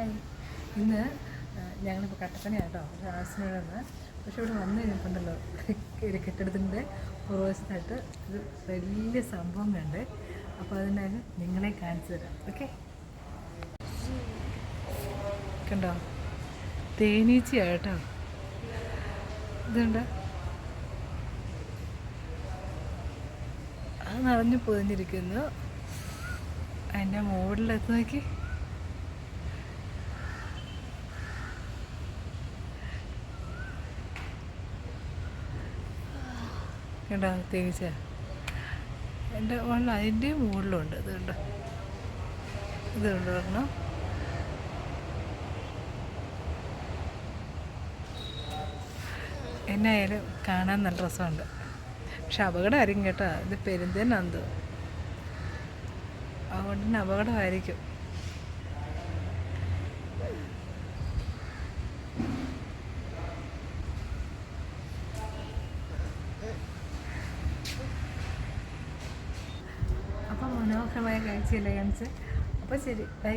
Hi. ഇന്ന് ഞങ്ങളിപ്പോൾ കട്ടപ്പനയാട്ടോ രാസിനോട് നിന്ന് പക്ഷെ ഇവിടെ വന്നു കഴിഞ്ഞിട്ടുണ്ടല്ലോ ഒരു കെട്ടിടത്തിന്റെ പുറവശത്തായിട്ട് ഒരു വലിയ സംഭവം കണ്ട്. അപ്പോൾ അതിനെ നിങ്ങളെ കാണിച്ചു തരാം ഓക്കെ? കണ്ടോ? തേനീച്ചയാട്ടോ. ഇതുണ്ടോ. അത് നിറഞ്ഞു പൊതിഞ്ഞിരിക്കുന്നു. അതിന്റെ മുകളിലെത്തി നോക്കി. കണ്ടോ തേനീച്ച എന്റെ ഉള്ള അതിന്റെ മുകളിലുണ്ട്. ഇത് കണ്ടോ? ഇത് കണ്ടു പറഞ്ഞു? എന്നായാലും കാണാൻ നല്ല രസമുണ്ട്. പക്ഷെ അപകടമായിരിക്കും കേട്ടോ. ഇത് പെരുന്തേനാന്ത് അതുകൊണ്ട് തന്നെ അപകടമായിരിക്കും. മനോഹരമായ കാഴ്ചയല്ലേ കാണിച്ച്? അപ്പോൾ ശരി ബൈ